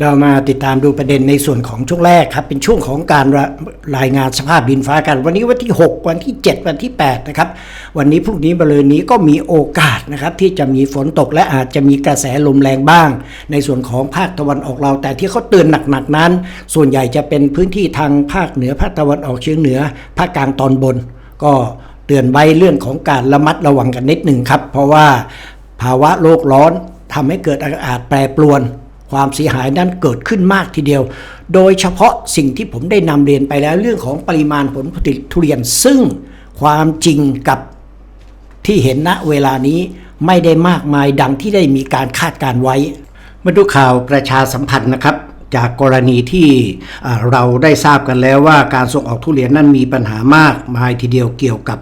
เรามาติดตามดูประเด็นในส่วนของช่วงแรกครับ เป็นช่วงของการรรายงานสภาพดินฟ้ากัน วันนี้วันที่ 6 วันที่ 7 วันที่8นะครับวันนี้พรุ่งนี้บริเวณนี้ก็มีโอกาสนะครับที่จะมีฝนตกและอาจจะมีกระแสลมแรงบ้าง ในส่วนของภาคตะวันออกเรา แต่ที่เขาเตือนหนักๆนั้น ส่วนใหญ่จะเป็นพื้นที่ทางภาคเหนือภาคตะวันออกเฉียงเหนือ ภาคกลางตอนบน ก็เตือนไว้เรื่องของการระมัดระวังกันนิดหนึ่งครับ เพราะว่าภาวะโลกร้อนทำให้เกิดอากาศแปรปรวน ความเสียหายนั้นเกิดขึ้นมากทีเดียว โดยเฉพาะสิ่งที่ผมได้นำเรียนไปแล้วเรื่องของปริมาณผลผลิตทุเรียนซึ่งความจริงกับที่เห็นณเวลานี้ไม่ได้มากมายดังที่ได้มีการคาดการไว้ มาดูข่าวประชาสัมพันธ์นะครับจากกรณีที่เราได้ทราบกันแล้วว่าการส่งออกทุเรียนนั้นมีปัญหามากมายทีเดียวเกี่ยวกับ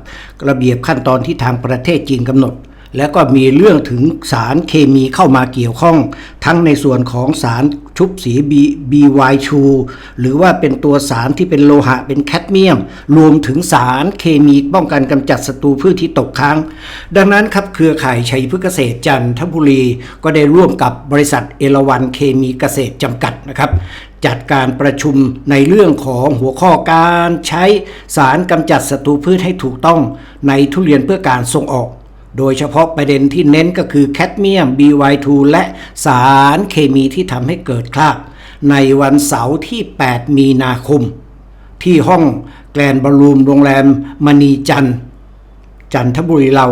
ระเบียบขั้นตอนที่ทางประเทศจีนกำหนด แล้วก็มีเรื่องถึงสารเคมีเข้ามาเกี่ยวข้อง ทั้งในส่วนของสารชุบสีบีบีวายชูหรือว่าเป็นตัวสารที่เป็นโลหะเป็นแคดเมียม รวมถึงสารเคมีป้องกันกำจัดศัตรูพืชที่ตกค้าง ดังนั้นครับเครือข่ายชัยพฤกษเกษตรจันทบุรี ก็ได้ร่วมกับบริษัทเอราวันเคมีเกษตรจำกัดนะครับจัดการประชุมในเรื่องของหัวข้อการใช้สารกำจัดศัตรูพืชให้ถูกต้องในทุเรียนเพื่อการส่งออก โดยเฉพาะประเด็นที่เน้นก็คือแคดเมียม BY2 และสารเคมีที่ทำให้เกิดคราบ ในวันเสาร์ที่ 8 มีนาคม ที่ห้องแกลนบอลลูมโรงแรมมณีจันทร์จันทบุรีเรา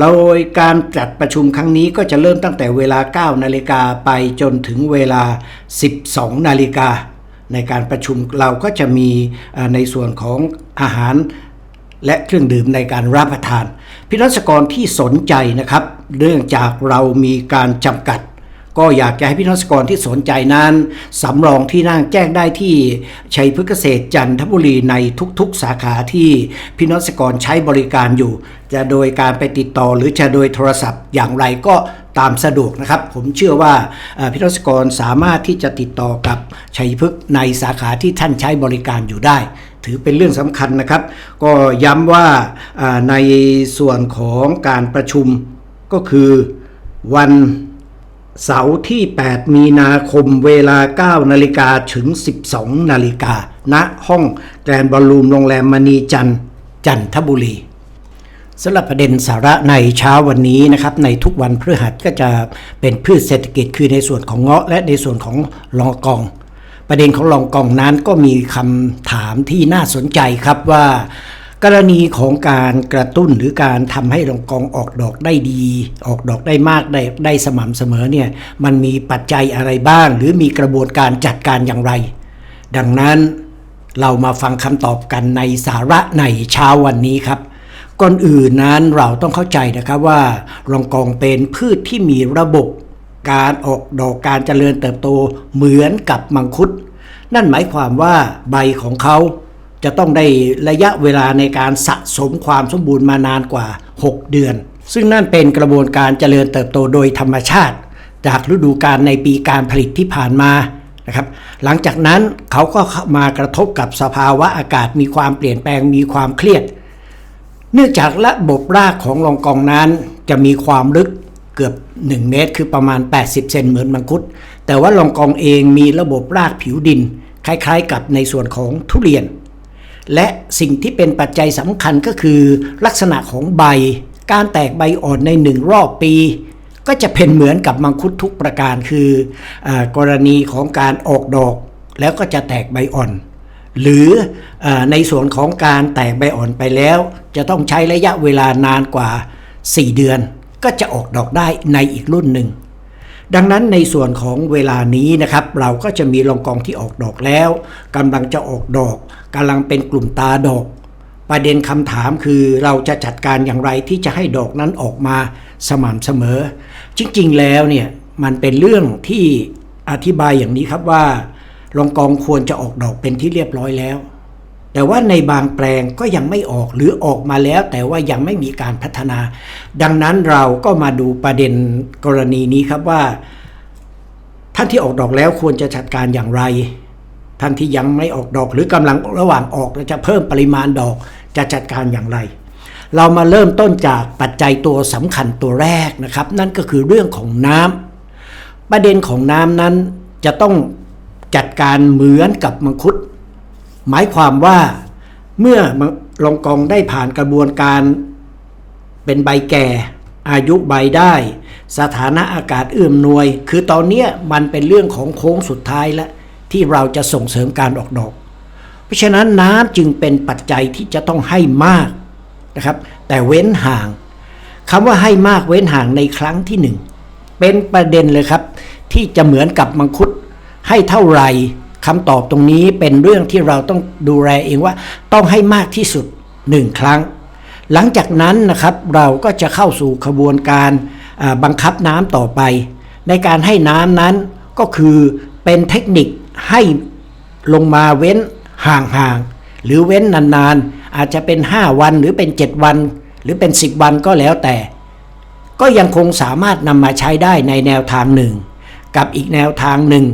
โดยการจัดประชุมครั้งนี้ก็จะเริ่มตั้งแต่เวลา 9 นาฬิกาไปจนถึงเวลา 12 นาฬิกา ในการประชุมเราก็จะมีในส่วนของอาหารและเครื่องดื่มในการรับประทาน พิรัศกรที่สนใจนะครับเนื่องจากเรามีการจำกัด ก็อยากจะให้พี่น้องเกรกรที่สนใจนั้นสำรองที่นั่งแจ้งได้ที่ชัยพฤกษเกษตรจันทบุรีในทุกๆ สาขาที่พี่น้องเกรกรใช้บริการอยู่ จะโดยการไปติดต่อหรือจะโดยโทรศัพท์อย่างไรก็ตามสะดวกนะครับ ผมเชื่อว่าพี่น้องเกรกรสามารถที่จะติดต่อกับชัยพฤกษ์ในสาขาที่ท่านใช้บริการอยู่ได้ ถือเป็นเรื่องสำคัญนะครับ ก็ย้ำว่าในส่วนของการประชุมก็คือวันเสาร์ที่ 8 มีนาคมเวลา 9 นาฬิกาถึง 12 นาฬิกาณห้องแกรนบอลลูมโรงแรมมณีจันจันทบุรีสำหรับประเด็นสาระในเช้าวันนี้นะครับในทุกวันพฤหัสก็จะเป็นพืชเศรษฐกิจคือในส่วนของเงาะและในส่วนของลองกอง ประเด็นของลองกองนั้นก็มีคำถามที่น่าสนใจครับว่า กรณีของการกระตุ้นหรือการทำให้ลองกองออกดอกได้ดี ออกดอกได้มากได้ได้สม่ำเสมอเนี่ยมันมีปัจจัยอะไรบ้าง หรือมีกระบวนการจัดการอย่างไร ดังนั้นเรามาฟังคำตอบกันในสาระในเช้าวันนี้ครับก่อนอื่นนั้นเราต้องเข้าใจนะครับว่ารองกองเป็นพืชที่มีระบบ การออกดอกการเจริญเติบโตเหมือนกับมังคุด นั่นหมายความว่าใบของเขาจะต้องได้ระยะเวลาในการสะสมความสมบูรณ์มานานกว่า 6 เดือน ซึ่งนั่นเป็นกระบวนการเจริญเติบโตโดยธรรมชาติ จากฤดูกาลในปีการผลิตที่ผ่านมานะครับ หลังจากนั้นเขาก็มากระทบกับสภาวะอากาศมีความเปลี่ยนแปลงมีความเครียด เนื่องจากระบบรากของรองกองนั้นจะมีความลึก เกือบ 1 เมตร คือประมาณ 80 เซนเหมือนมังคุด แต่ว่ารองกองเองมีระบบรากผิวดิน คล้ายๆ กับในส่วนของทุเรียน และสิ่งที่เป็นปัจจัยสำคัญก็คือ ลักษณะของใบ การแตกใบอ่อนในหนึ่งรอบปี ก็จะเป็นเหมือนกับมังคุดทุกประการคืออกรณีของการออกดอก แล้วก็จะแตกใบอ่อนหรือเออในส่วนของการแตกใบอ่อนไปแล้ว จะต้องใช้ระยะเวลานานกว่า 4 เดือน ก็จะออกดอกได้ในอีกรุ่นหนึ่ง ดังนั้นในส่วนของเวลานี้นะครับ เราก็จะมีรองกองที่ออกดอกแล้วกำลังจะออกดอกกำลังเป็นกลุ่มตาดอก ประเด็นคำถามคือเราจะจัดการอย่างไรที่จะให้ดอกนั้นออกมาสม่ำเสมอ จริงๆแล้วเนี่ยมันเป็นเรื่องที่อธิบายอย่างนี้ครับว่ารองกองควรจะออกดอกเป็นที่เรียบร้อยแล้ว แต่ว่าในบางแปลงก็ยังไม่ออกหรือออกมาแล้ว แต่ว่ายังไม่มีการพัฒนา ดังนั้นเราก็มาดูประเด็นกรณีนี้ครับว่า ท่านที่ออกดอกแล้วควรจะจัดการอย่างไร ท่านที่ยังไม่ออกดอกหรือกำลังระหว่างออกจะเพิ่มปริมาณดอกจะจัดการอย่างไร เรามาเริ่มต้นจากปัจจัยตัวสำคัญตัวแรกนะครับ นั่นก็คือเรื่องของน้ำประเด็นของน้ำนั้นจะต้องจัดการเหมือนกับมังคุด หมายความว่าเมื่อลองกองได้ผ่านกระบวนการเป็นใบแก่ อายุใบได้ สถานะอากาศเอื้อมหนวย คือตอนนี้มันเป็นเรื่องของโค้งสุดท้ายแล้วที่เราจะส่งเสริมการออกดอก เพราะฉะนั้นน้ำจึงเป็นปัจจัยที่จะต้องให้มากนะครับ แต่เว้นห่างคำว่าให้มากเว้นห่างในครั้งที่หนึ่งเป็นประเด็นเลยครับ ที่จะเหมือนกับมังคุดให้เท่าไหร่ คำตอบตรงนี้เป็นเรื่องที่เราต้องดูแลเองว่าต้องให้มากที่สุดหนึ่งครั้ง หลังจากนั้นนะครับเราก็จะเข้าสู่ขบวนการบังคับน้ำต่อไป ในการให้น้ำนั้นก็คือเป็นเทคนิคให้ลงมาเว้นห่างๆหรือเว้นนานๆ อาจจะเป็น 5 วันหรือเป็น 7 วัน หรือเป็น 10 วันก็แล้วแต่ ก็ยังคงสามารถนำมาใช้ได้ในแนวทางหนึ่ง กับอีกแนวทางหนึ่ง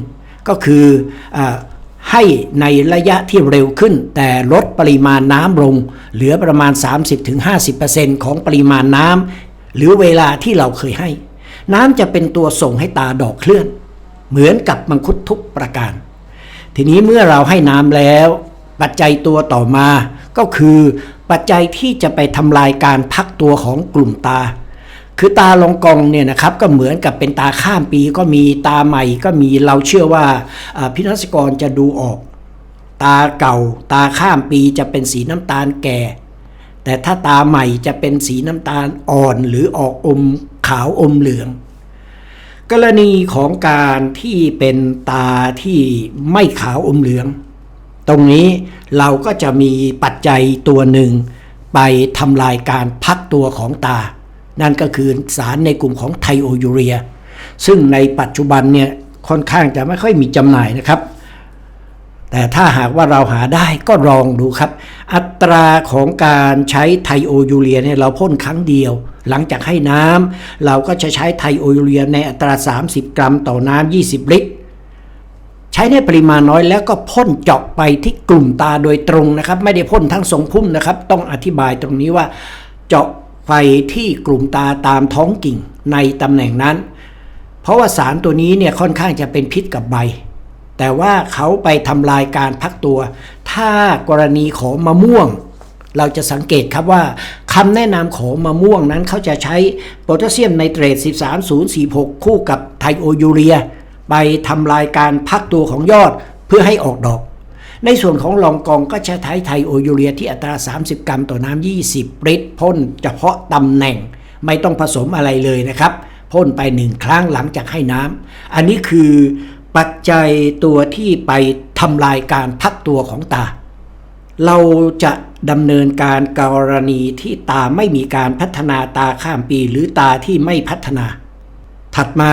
ก็คืออให้ในระยะที่เร็วขึ้น แต่ลดปริมาณน้ำลง เหลือประมาณ 30-50%ของปริมาณน้ำหรือเวลาที่เราเคยให้ น้ำจะเป็นตัวส่งให้ตาดอกเคลื่อน เหมือนกับมังคุดทุกประการ ทีนี้เมื่อเราให้น้ำแล้ว ปัจจัยตัวต่อมาก็คือปัจจัยที่จะไปทำลายการพักตัวของกลุ่มตา คือตาลองกองเนี่ยนะครับก็เหมือนกับเป็นตาข้ามปีก็มีตาใหม่ก็มีเราเชื่อว่าอ่าพินัสกรจะดูออก ตาเก่า ตาข้ามปีจะเป็นสีน้ำตาลแก่ แต่ถ้าตาใหม่จะเป็นสีน้ำตาลอ่อนหรือออกอมขาวอมเหลือง กรณีของการที่เป็นตาที่ไม่ขาวอมเหลือง ตรงนี้เราก็จะมีปัจจัยตัวหนึ่งไปทำลายการพักตัวของตา นั่นก็คือสารในกลุ่มของไทโอยูเรีย ซึ่งในปัจจุบันเนี่ยค่อนข้างจะไม่ค่อยมีจำหน่ายนะครับ แต่ถ้าหากว่าเราหาได้ก็ลองดูครับ อัตราของการใช้ไทโอยูเรียเนี่ยเราพ่นครั้งเดียว หลังจากให้น้ำเราก็จะใช้ไทโอยูเรียในอัตรา 30 กรัมต่อน้ำ20 ลิตรใช้ในปริมาณน้อยแล้วก็พ่นเจาะไปที่กลุ่มตาโดยตรงนะครับ ไม่ได้พ่นทั้งทรงพุ่มนะครับ ต้องอธิบายตรงนี้ว่าเจาะ ไปที่กลุ่มตาตามท้องกิ่งในตำแหน่งนั้น เพราะว่าสารตัวนี้เนี่ยค่อนข้างจะเป็นพิษกับใบ แต่ว่าเขาไปทำลายการพักตัว ถ้ากรณีของมะม่วง เราจะสังเกตครับว่าคำแนะนำของมะม่วงนั้นเขาจะใช้โพแทสเซียมไนเตรต 13046 คู่กับไทโอยูเรีย ไปทำลายการพักตัวของยอดเพื่อให้ออกดอก ในส่วนของลองกองก็ใช้ไทโอยูเรียที่อัตรา 30 กรัมต่อน้ำ 20 ลิตรพ่นเฉพาะตำแหน่ง ไม่ต้องผสมอะไรเลยนะครับพ่นไปหนึ่งครั้งหลังจากให้น้ำอันนี้คือปัจจัยตัวที่ไปทำลายการพักตัวของตา เราจะดำเนินการกรณีที่ตาไม่มีการพัฒนาตาข้ามปีหรือตาที่ไม่พัฒนา ถัดมา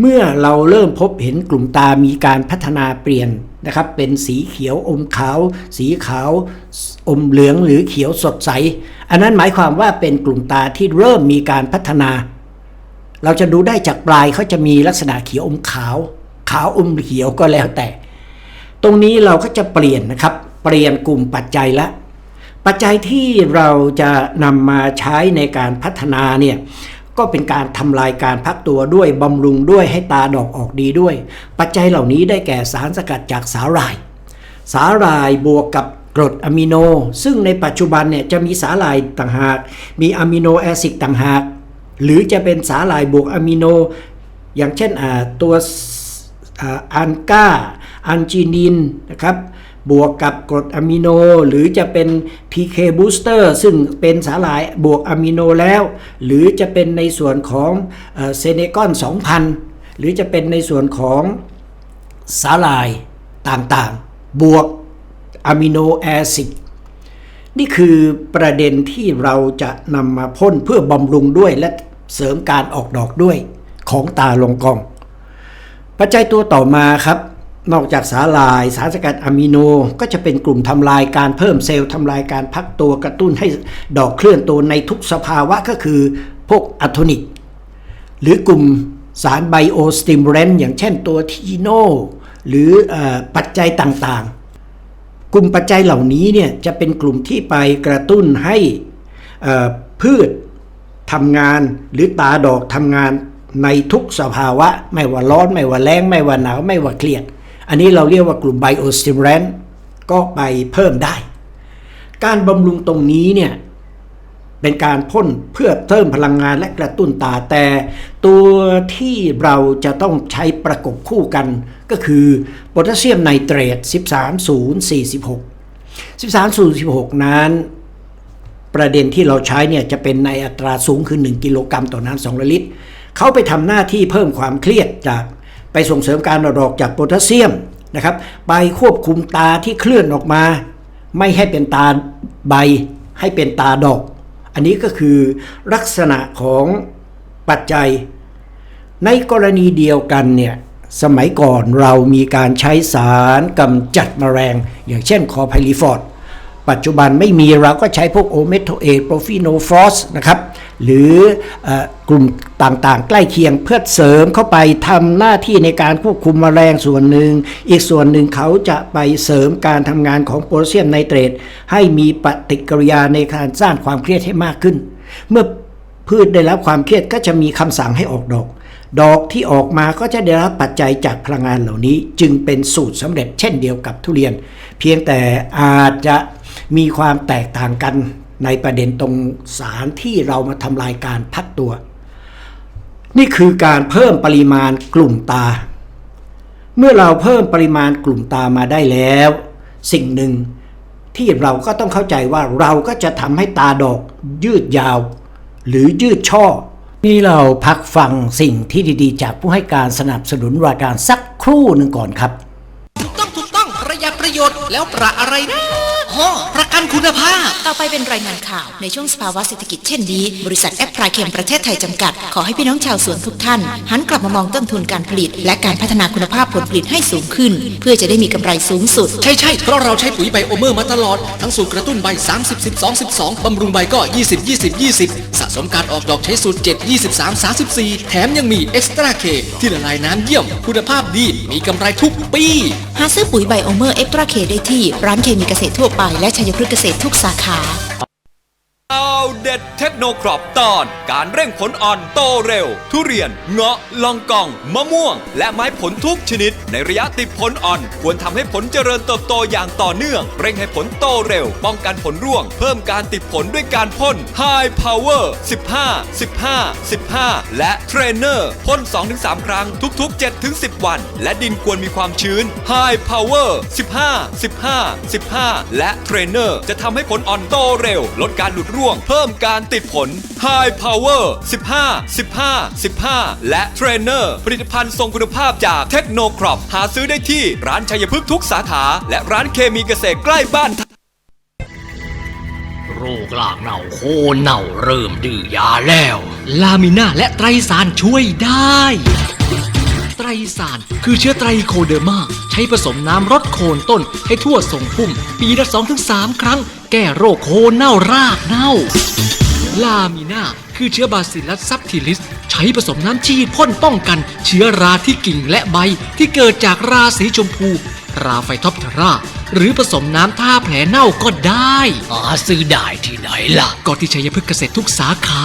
เมื่อเราเริ่มพบเห็นกลุ่มตามีการพัฒนาเปลี่ยนนะครับ เป็นสีเขียวอมขาว สีขาว อมเหลืองหรือเขียวสดใส อันนั้นหมายความว่าเป็นกลุ่มตาที่เริ่มมีการพัฒนา เราจะดูได้จากปลายเขาจะมีลักษณะเขียวอมขาว ขาวอมเขียวก็แล้วแต่ ตรงนี้เราก็จะเปลี่ยนนะครับ เปลี่ยนกลุ่มปัจจัยละ ปัจจัยที่เราจะนำมาใช้ในการพัฒนาเนี่ย ก็เป็นการทำลายการพักตัวด้วยบำรุงด้วยให้ตาดอกออกดีด้วย ปัจจัยเหล่านี้ได้แก่สารสกัดจากสาหร่าย สาหร่ายบวกกับกรดอะมิโน ซึ่งในปัจจุบันเนี่ยจะมีสาหร่ายต่างหาก มีอะมิโนแอซิดต่างหาก หรือจะเป็นสาหร่ายบวกอะมิโน อย่างเช่นตัวอันก้าอันจีนินนะครับ บวกกับกรดอะมิโน หรือจะเป็น PK booster ซึ่งเป็นสาหร่ายบวกอะมิโนแล้ว หรือจะเป็นในส่วนของเซเนกอน 2,000 หรือจะเป็นในส่วนของสาหร่ายต่างๆ บวกอะมิโนแอซิดนี่คือประเด็นที่เราจะนำมาพ่นเพื่อบำรุงด้วยและเสริมการออกดอกด้วยของตาลงกอง ปัจจัยตัวต่อมาครับ นอกจากสาลายสารสกัดอะมิโนก็จะเป็นกลุ่มทำลายการเพิ่มเซลล์ทำลายการพักตัวกระตุ้นให้ดอกเคลื่อนตัวในทุกสภาวะก็คือพวกอะโทนิก หรือกลุ่มสารไบโอสติมเลนอย่างเช่นตัวทีโนหรืออปัจจัยต่างๆ กลุ่มปัจจัยเหล่านี้เนี่ยจะเป็นกลุ่มที่ไปกระตุ้นให้พืชทำงานหรือตาดอกทำงานในทุกสภาวะ ไม่ว่าร้อน ไม่ว่าแรงไม่ว่าหนาว ไม่ว่าเครียด อันนี้เราเรียกว่ากลุ่มไบโอสติมูแลนก็ไปเพิ่มได้ การบำรุงตรงนี้เนี่ยเป็นการพ่นเพื่อเพิ่มพลังงานและกระตุ้นตาแต่ตัวที่เราจะต้องใช้ประกบคู่กันก็คือโพแทสเซียมไนเตรต 13046 13046 นั้น ประเด็นที่เราใช้เนี่ยจะเป็นในอัตราสูงคือ 1 กิโลกรัมต่อน้ำ2ลิตร เขาไปทำหน้าที่เพิ่มความเครียดจาก ไปส่งเสริมการระดอกจากโพแทสเซียมนะครับไปควบคุมตาที่เคลื่อนออกมา ไม่ให้เป็นตาใบให้เป็นตาดอก อันนี้ก็คือลักษณะของปัจจัย ในกรณีเดียวกันเนี่ยสมัยก่อนเรามีการใช้สารกำจัดแมลงอย่างเช่นคอไพลิฟอร์ด ปัจจุบันไม่มีเราก็ใช้พวกโอเมโทเอโปรฟิโนฟอสนะครับหรือเออกลุ่มต่างๆ ใกล้เคียงเพื่อเสริมเข้าไปทำหน้าที่ในการควบคุมแมลงส่วนหนึ่ง อีกส่วนหนึ่งเขาจะไปเสริมการทำงานของโพแทสเซียมไนเตรตให้มีปฏิกิริยาในการสร้างความเครียดให้มากขึ้น เมื่อพืชได้รับความเครียดก็จะมีคำสั่งให้ออกดอก ดอกที่ออกมาก็จะได้รับปัจจัยจากพลังงานเหล่านี้ จึงเป็นสูตรสำเร็จเช่นเดียวกับทุเรียน เพียงแต่อาจจะ มีความแตกต่างกันในประเด็นตรงสารที่เรามาทำลายการพักตัว นี่คือการเพิ่มปริมาณกลุ่มตา เมื่อเราเพิ่มปริมาณกลุ่มตามาได้แล้ว สิ่งหนึ่งที่เราก็ต้องเข้าใจว่าเราก็จะทำให้ตาดอกยืดยาว หรือยืดช่อ นี่เราพักฟังสิ่งที่ดีๆ จากผู้ให้การสนับสนุนรายการสักครู่หนึ่งก่อนครับ ถูกต้องถูกต้อง ประหยัดประโยชน์ แล้วประอะไรนะฮอประกันคุณภาพ ต่อไปเป็นรายงานข่าว ในช่วงสภาวะเศรษฐกิจเช่นนี้ บริษัทแอปพลายเคมประเทศไทยจำกัด ขอให้พี่น้องชาวสวนทุกท่าน หันกลับมามองต้นทุนการผลิต และการพัฒนาคุณภาพผลผลิตให้สูงขึ้น เพื่อจะได้มีกำไรสูงสุด ใช่ใช่เพราะเราใช้ปุ๋ยไบโอเมอร์มาตลอด ทั้งสูตรกระตุ้นใบ 30 12 12บำรุงใบก็ 20 20 20 สะสมการออกดอกใช้สูตร 7 23 34 แถมยังมีเอ็กซ์ตร้าเคที่ละลายน้ำเยี่ยม คุณภาพดีมีกำไรทุกปี หาซื้อปุ๋ยไบโอเมอร์เอ็กตร้าเคได้ที่ร้านเคมีเกษตรทั่วไปและชัยพฤกษ์เกษตรทุกสาขา เอาเด็ดเทคโนครอปตอน การเร่งผลอ่อนโตเร็ว ทุเรียน เงาะลองกอง มะม่วง และไม้ผลทุกชนิด ในระยะติดผลอ่อน ควรทำให้ผลเจริญเติบโตอย่างต่อเนื่อง เร่งให้ผลโตเร็ว ป้องกันผลร่วง เพิ่มการติดผลด้วยการพ่น High Power 15 15 15 และเทรนเนอร์พ่น 2-3 ครั้งทุก ๆ 7-10 วัน และดินควรมีความชื้น High Power 15 15 15 และเทรนเนอร์จะทำให้ผลอ่อนโตเร็ว ลดการหลุดร่วง เพิ่มการติดผล High Power 15 15 15 และเทรนเนอร์ผลิตภัณฑ์ทรงคุณภาพจากเทคโนครอปหาซื้อได้ที่ร้านชัยพฤกษ์ทุกสาขา และร้านเคมีเกษตรใกล้บ้านโรคลากเน่าโคเน่าเริ่มดื้อยาแล้ว ลามิน่าและไตรสารช่วยได้ ไตรสาร คือเชื้อไตรโคเดอร์มา ใช้ผสมน้ำรดโคนต้นให้ทั่วทรงพุ่ม ปีละ 2-3 ครั้ง แก้โรคโคนเน่ารากเน่า ลามิน่าคือเชื้อบาซิลัสซับทิลิส ใช้ผสมน้ำฉีดพ่นป้องกัน เชื้อราที่กิ่งและใบที่เกิดจากราสีชมพู ราไฟท็อปเทราหรือผสมน้ำท่าแผลเน่าก็ได้หาซื้อได้ที่ไหนล่ะ ก็ที่ชัยพฤกษ์เกษตรทุกสาขา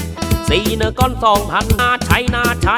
สีเนก้อนสองพันน่าใช้น่าใช้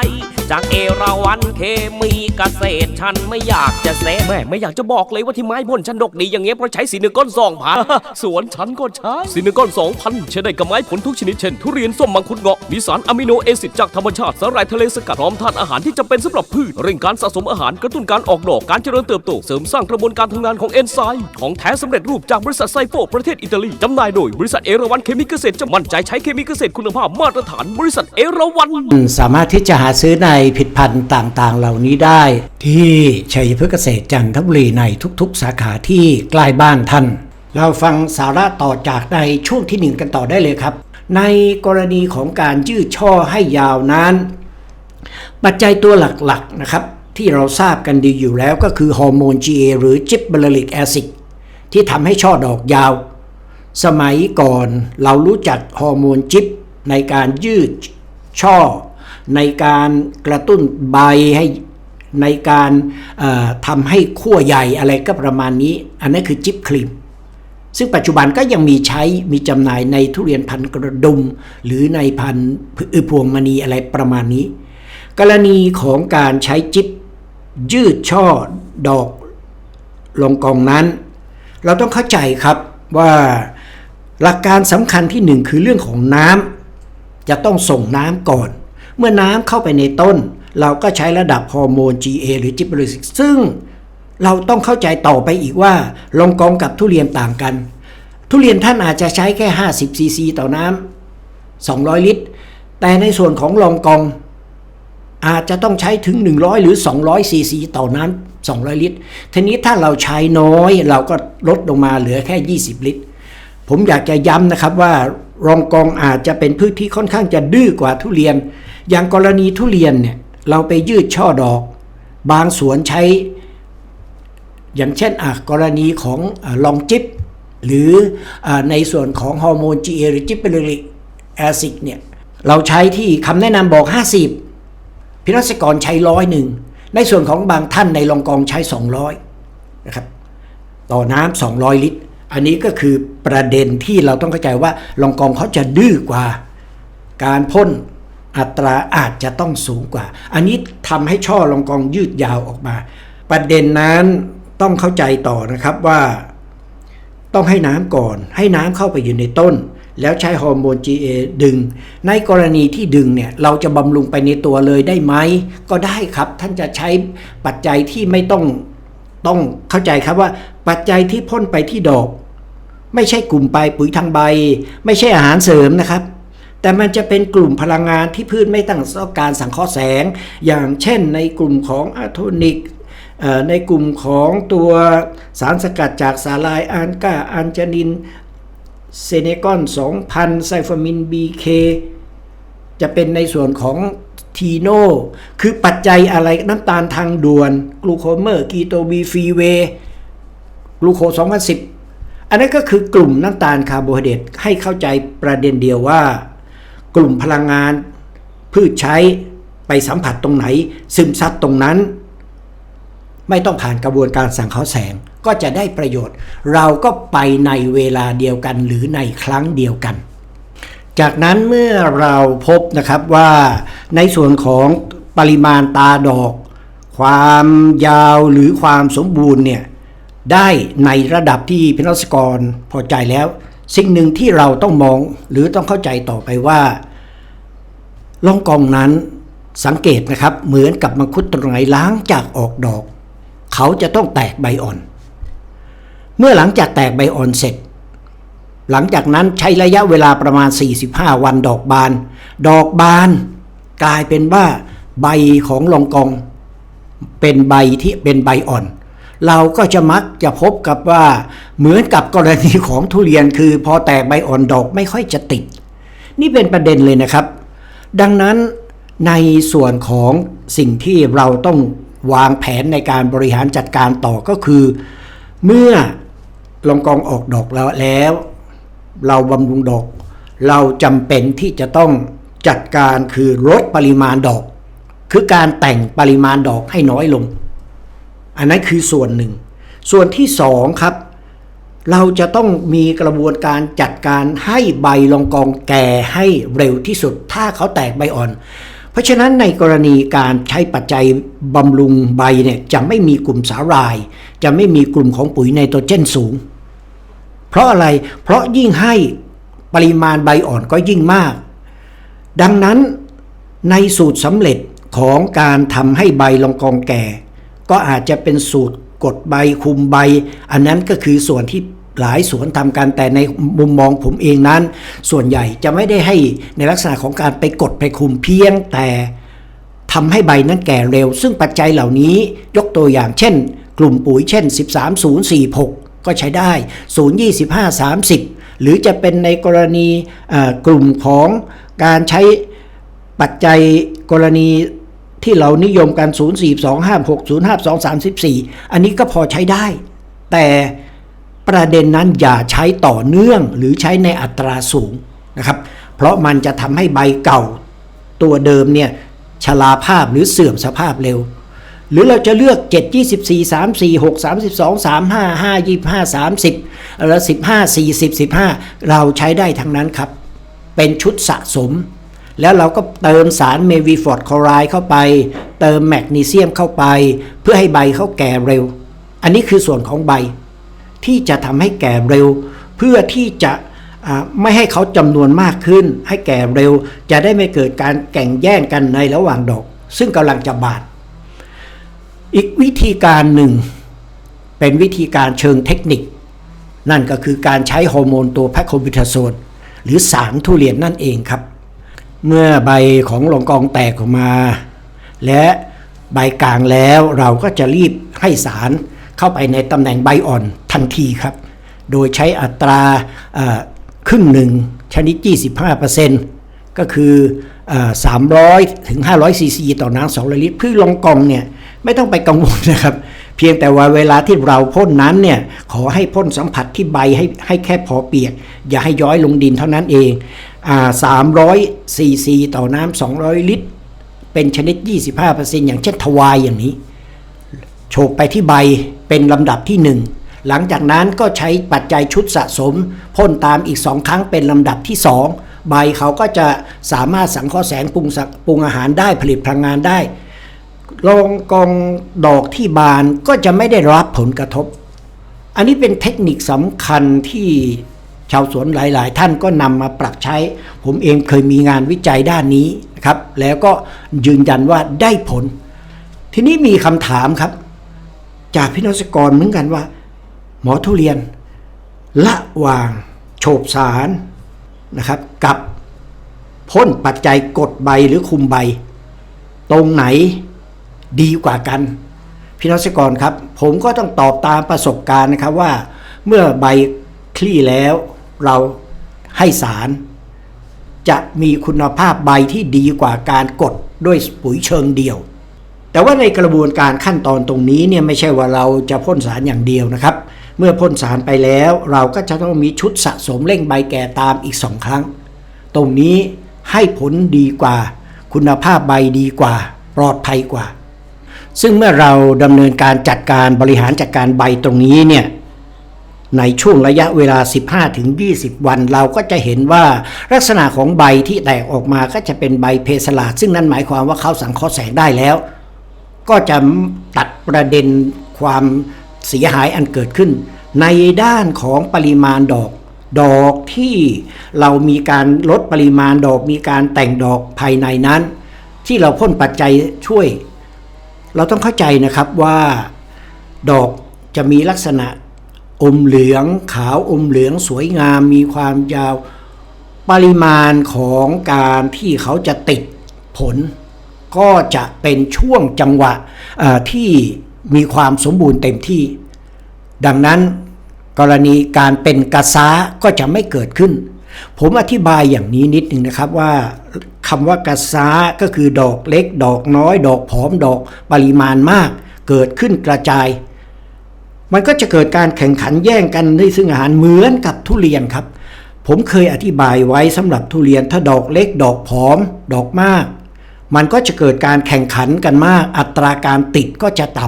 จากเอราวันเคมีเกษตรฉันไม่อยากจะเซแม่ไม่อยากจะบอกเลยว่าที่ไม้พ่นฉันดกดีอย่างเงี้ยเพราะใช้สีเนก้อนสองพันสวนฉันก็ใช้สีเนก้อนสองพันใช้ได้กับไม้ผลทุกชนิดเช่นทุเรียนส้มมังคุดเงาะมีสารอะมิโนแอซิดจากธรรมชาติสารายทะเลสกัดพร้อมธาตุอาหารที่จำเป็นสำหรับพืชเร่งการสะสมอาหารกระตุ้นการออกดอกการเจริญเติบโตเสริมสร้างกระบวนการทำงานของเอนไซม์ของแท้สำเร็จรูปจากบริษัทไซโฟประเทศอิตาลีจำหน่ายโดยบริษัทเอราวันเคมีเกษตรจะมั่นใจใช้เคมีเกษตรคุณภาพมาตรฐานารบริษัทเอราวันสามารถที่จะหาซื้อในผลิดพันธุ์ต่างๆ เหล่านี้ได้ ที่ชัยพฤกษ์เกษตรจันทบุรีในทุกๆ สาขาที่ใกล้บ้านท่าน เราฟังสาระต่อจากในช่วงที่หนึ่งกันต่อได้เลยครับ ในกรณีของการยืดช่อให้ยาวนั้น ปัจจัยตัวหลักๆนะครับที่เราทราบกันดีอยู่แล้วก็คือฮอร์โมน GA หรือจิบเบลลิกแอซิดที่ทำให้ช่อดอกยาว สมัยก่อนเรารู้จักฮอร์โมนจิบ ในการยืดช่อ ในการกระตุ้นใบให้ในการทำให้ขั้วใหญ่อะไรก็ประมาณนี้ อันนั้นคือจิบครีมซึ่งปัจจุบันก็ยังมีใช้มีจำหน่ายในทุเรียนพันกระดุม หรือในพันอือพวงมณีอะไรประมาณนี้ กรณีของการใช้จิบยืดช่อดอกลงกองนั้น เราต้องเข้าใจครับว่าหลักการสำคัญที่หนึ่งคือเรื่องของน้ำ จะต้องส่งน้ำก่อน เมื่อน้ำเข้าไปในต้น เราก็ใช้ระดับฮอร์โมน GA หรือจิบเบอริกซึ่งเราต้องเข้าใจต่อไปอีกว่าลองกองกับทุเรียนต่างกัน ทุเรียนท่านอาจจะใช้แค่ 50ซีซีต่อน้ำ200 ลิตร แต่ในส่วนของลองกอง อาจจะต้องใช้ถึง 100 หรือ 200ซีซีต่อน้ำ200 ลิตร ทีนี้ถ้าเราใช้น้อยเราก็ลดลงมาเหลือแค่ 20 ลิตร ผมอยากจะย้ำนะครับว่ารองกองอาจจะเป็นพืชที่ค่อนข้างจะดื้อกว่าทุเรียน อย่างกรณีทุเรียนเนี่ยเราไปยืดช่อดอก บางสวนใช้ อย่างเช่นอะกรณีของอลองจิบหรืออในส่วนของฮอร์โมน GA หรือจิบเปอริกแอซิดเนี่ยเราใช้ที่คำแนะนำบอก 50 พิรัศกรใช้ร้อยหนึ่งในส่วนของบางท่านในลองกองใช้ 200นะครับต่อน้ำ200 ลิตร อันนี้ก็คือประเด็นที่เราต้องเข้าใจว่าลองกองเขาจะดื้อกว่า การพ่นอัตราอาจจะต้องสูงกว่า อันนี้ทำให้ช่อลองกองยืดยาวออกมา ประเด็นนั้นต้องเข้าใจต่อนะครับว่า ต้องให้น้ำก่อน ให้น้ำเข้าไปอยู่ในต้น แล้วใช้ฮอร์โมน GA ดึง ในกรณีที่ดึงเนี่ย เราจะบำรุงไปในตัวเลยได้ไหม ก็ได้ครับ ท่านจะใช้ปัจจัยที่ไม่ต้องต้องเข้าใจครับว่าปัจจัยที่พ่นไปที่ดอก ไม่ใช่กลุ่มปลายปุ๋ยทางใบ ไม่ใช่อาหารเสริมนะครับ แต่มันจะเป็นกลุ่มพลังงานที่พืชไม่ต้องการสังเคราะห์แสง อย่างเช่นในกลุ่มของอะโทนิกในกลุ่มของตัวสารสกัดจากสาลายอันกาอันจานินเซเนกอน 2,000 ไซฟามิน BK จะเป็นในส่วนของทีโนคือปัจจัยอะไรน้ำตาลทางด่วน กลูโคเมอร์ กีโตบีฟีเวกลูโค 2010 อันนั้นก็คือกลุ่มน้ำตาลคาร์โบไฮเดรตให้เข้าใจประเด็นเดียวว่า กลุ่มพลังงานพืชใช้ไปสัมผัสตรงไหน ซึมซับตรงนั้น ไม่ต้องผ่านกระบวนการสังเคราะห์แสงก็จะได้ประโยชน์ เราก็ไปในเวลาเดียวกันหรือในครั้งเดียวกัน จากนั้นเมื่อเราพบนะครับว่าในส่วนของปริมาณตาดอก ความยาวหรือความสมบูรณ์เนี่ย ได้ในระดับที่พินักกรพอใจแล้ว สิ่งหนึ่งที่เราต้องมองหรือต้องเข้าใจต่อไปว่าล่องกองนั้นสังเกตนะครับ เหมือนกับมังคุดตรงไหนล้างจากออกดอก เขาจะต้องแตกใบอ่อน เมื่อหลังจากแตกใบอ่อนเสร็จ หลังจากนั้นใช้ระยะเวลาประมาณ 45 วันดอกบาน ดอกบานกลายเป็นว่าใบของลองกอง เป็นใบที่เป็นใบอ่อน เราก็จะมักจะพบกับว่าเหมือนกับกรณีของทุเรียนคือพอแตกใบอ่อนดอกไม่ค่อยจะติด นี่เป็นประเด็นเลยนะครับ ดังนั้นในส่วนของสิ่งที่เราต้องวางแผนในการบริหารจัดการต่อก็คือ เมื่อลองกองออกดอกแล้วแล้ว เราบำรุงดอก เราจำเป็นที่จะต้องจัดการคือลดปริมาณดอก คือการแต่งปริมาณดอกให้น้อยลง อันนั้นคือส่วนหนึ่ง ส่วนที่สองครับ เราจะต้องมีกระบวนการจัดการให้ใบลองกองแก่ให้เร็วที่สุด ถ้าเขาแตกใบอ่อน เพราะฉะนั้นในกรณีการใช้ปัจจัยบำรุงใบเนี่ยจะไม่มีกลุ่มสาหร่าย จะไม่มีกลุ่มของปุ๋ยไนโตรเจนสูง เพราะอะไรเพราะยิ่งให้ปริมาณใบอ่อนก็ยิ่งมาก ดังนั้นในสูตรสำเร็จของการทำให้ใบลองกองแก่ ก็อาจจะเป็นสูตรกดใบคุมใบ อันนั้นก็คือส่วนที่หลายสวนทำกันแต่ในมุมมองผมเองนั้น ส่วนใหญ่จะไม่ได้ให้ในลักษณะของการไปกดไปคุมเพียงแต่ทำให้ใบนั้นแก่เร็ว ซึ่งปัจจัยเหล่านี้ยกตัวอย่างเช่น กลุ่มปุ๋ยเช่น 13046 ก็ใช้ได้ 025 30 หรือจะเป็นในกรณีกลุ่มของการใช้ปัจจัยกรณี ที่เรานิยมกัน 0 4 2 5 6 0 5 2 3 4 อันนี้ก็พอใช้ได้ แต่ประเด็นนั้นอย่าใช้ต่อเนื่องหรือใช้ในอัตราสูงนะครับ เพราะมันจะทำให้ใบเก่าตัวเดิมเนี่ยชราภาพหรือเสื่อมสภาพเร็ว หรือเราจะเลือก 7 24 3 4 6 32 35 5 25 30แล้ว15 40 15 เราใช้ได้ทั้งนั้นครับ เป็นชุดสะสม แล้วเราก็เติมสารเมวีฟอร์ดคลอไรด์เข้าไป เติมแมกนีเซียมเข้าไป เพื่อให้ใบเขาแก่เร็ว อันนี้คือส่วนของใบ ที่จะทำให้แก่เร็ว เพื่อที่จะไม่ให้เขาจำนวนมากขึ้น ให้แก่เร็ว จะได้ไม่เกิดการแข่งแย่งกันในระหว่างดอก ซึ่งกำลังจะบานอีกวิธีการหนึ่ง เป็นวิธีการเชิงเทคนิค นั่นก็คือการใช้ฮอร์โมนตัวแพคโคบิทาโซนหรือสารทุเรียนนั่นเองครับ เมื่อใบของลองกองแตกออกมา และใบกลางแล้วเราก็จะรีบให้สารเข้าไปในตำแหน่งใบอ่อนทันทีครับ โดยใช้อัตราครึ่งหนึ่งชนิด 25%ก็คือ 300 ถึง 500 ซีซีต่อน้ำ2ลิตรพืชลองกองเนี่ยไม่ต้องไปกังวลนะครับ เพียงแต่ว่าเวลาที่เราพ่นนั้นเนี่ยขอให้พ่นสัมผัสที่ใบให้ให้แค่พอเปียก อย่าให้ย้อยลงดินเท่านั้นเอง 300ซีซีต่อน้ำ200 ลิตร เป็นชนิด 25%อย่างเช่นทวายอย่างนี้ โฉบไปที่ใบเป็นลำดับที่ 1 หลังจากนั้นก็ใช้ปัจจัยชุดสะสมพ่นตามอีก 2 ครั้งเป็นลำดับที่ 2 ใบเขาก็จะสามารถสังเคราะห์แสงปรุงสักปรุงอาหารได้ผลิตพลังงานได้รองกองดอกที่บานก็จะไม่ได้รับผลกระทบ อันนี้เป็นเทคนิคสำคัญที่ ชาวสวนหลาย ๆ ท่านก็นำมาปรับใช้ ผมเองเคยมีงานวิจัยด้านนี้นะครับ แล้วก็ยืนยันว่าได้ผล ทีนี้มีคำถามครับ จากพี่นศกรเหมือนกันว่า หมอทุเรียน ละวาง โฉบสารนะครับ กับพ่นปัจจัยกดใบหรือคุมใบ ตรงไหนดีกว่ากัน พี่นศกรครับ ผมก็ต้องตอบตามประสบการณ์นะครับว่า เมื่อใบคลี่แล้ว เราให้สาร จะมีคุณภาพใบที่ดีกว่าการกดด้วยปุ๋ยเชิงเดียว แต่ว่าในกระบวนการขั้นตอนตรงนี้เนี่ยไม่ใช่ว่าเราจะพ่นสารอย่างเดียวนะครับ เมื่อพ่นสารไปแล้วเราก็จะต้องมีชุดสะสมเร่งใบแก่ตามอีกสองครั้ง ตรงนี้ให้ผลดีกว่า คุณภาพใบดีกว่า ปลอดภัยกว่า ซึ่งเมื่อเราดำเนินการจัดการบริหารจัดการใบตรงนี้เนี่ย ในช่วงระยะเวลา 15-20 วัน เราก็จะเห็นว่าลักษณะของใบที่แตกออกมาก็จะเป็นใบเพสลาด ซึ่งนั่นหมายความว่าเขาสังเคราะห์แสงได้แล้ว ก็จะตัดประเด็นความเสียหายอันเกิดขึ้น ในด้านของปริมาณดอก ดอกที่เรามีการลดปริมาณดอกมีการแต่งดอกภายในนั้น ที่เราพ่นปัจจัยช่วย เราต้องเข้าใจนะครับว่า ดอกจะมีลักษณะ อมเหลืองขาวอมเหลืองสวยงามมีความยาวปริมาณของการที่เขาจะติดผล ก็จะเป็นช่วงจังหวะที่มีความสมบูรณ์เต็มที่ ดังนั้นกรณีการเป็นกระซ้าก็จะไม่เกิดขึ้น ผมอธิบายอย่างนี้นิดหนึ่งนะครับว่าคำว่ากระซ้าก็คือดอกเล็ก ดอกน้อย ดอกผอมดอกปริมาณมาก เกิดขึ้นกระจาย มันก็จะเกิดการแข่งขันแย่งกันในซึ่งอาหารเหมือนกับทุเรียนครับ ผมเคยอธิบายไว้สำหรับทุเรียนถ้าดอกเล็กดอกผอม ดอกมาก มันก็จะเกิดการแข่งขันกันมาก อัตราการติดก็จะต่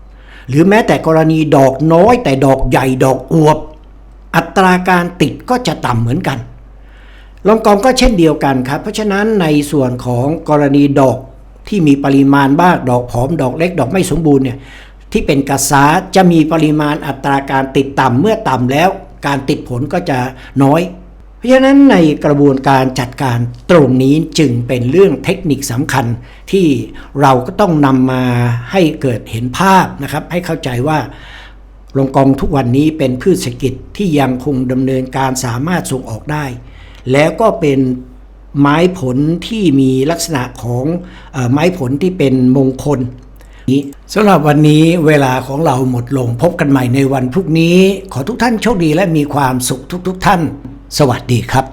ำหรือแม้แต่กรณีดอกน้อย แต่ดอกใหญ่ดอกอวบ อัตราการติดก็จะต่ำเหมือนกันลองกองก็เช่นเดียวกันครับ เพราะฉะนั้นในส่วนของกรณีดอกที่มีปริมาณมากดอกผอมดอกเล็กดอกไม่สมบูรณ์เนี่ย ที่เป็นกระซาจะมีปริมาณอัตราการติดต่ำเมื่อต่ำแล้ว การติดผลก็จะน้อย เพราะฉะนั้นในกระบวนการจัดการตรงนี้จึงเป็นเรื่องเทคนิคสำคัญที่เราก็ต้องนำมาให้เกิดเห็นภาพนะครับ ให้เข้าใจว่าลงกองทุกวันนี้เป็นพืชเศรษฐกิจที่ยังคงดำเนินการสามารถส่งออกได้ แล้วก็เป็นไม้ผลที่มีลักษณะของอไม้ผลที่เป็นมงคล สำหรับวันนี้เวลาของเราหมดลงพบกันใหม่ในวันพรุ่งนี้ ขอทุกท่านโชคดีและมีความสุขทุกๆทท่าน สวัสดีครับ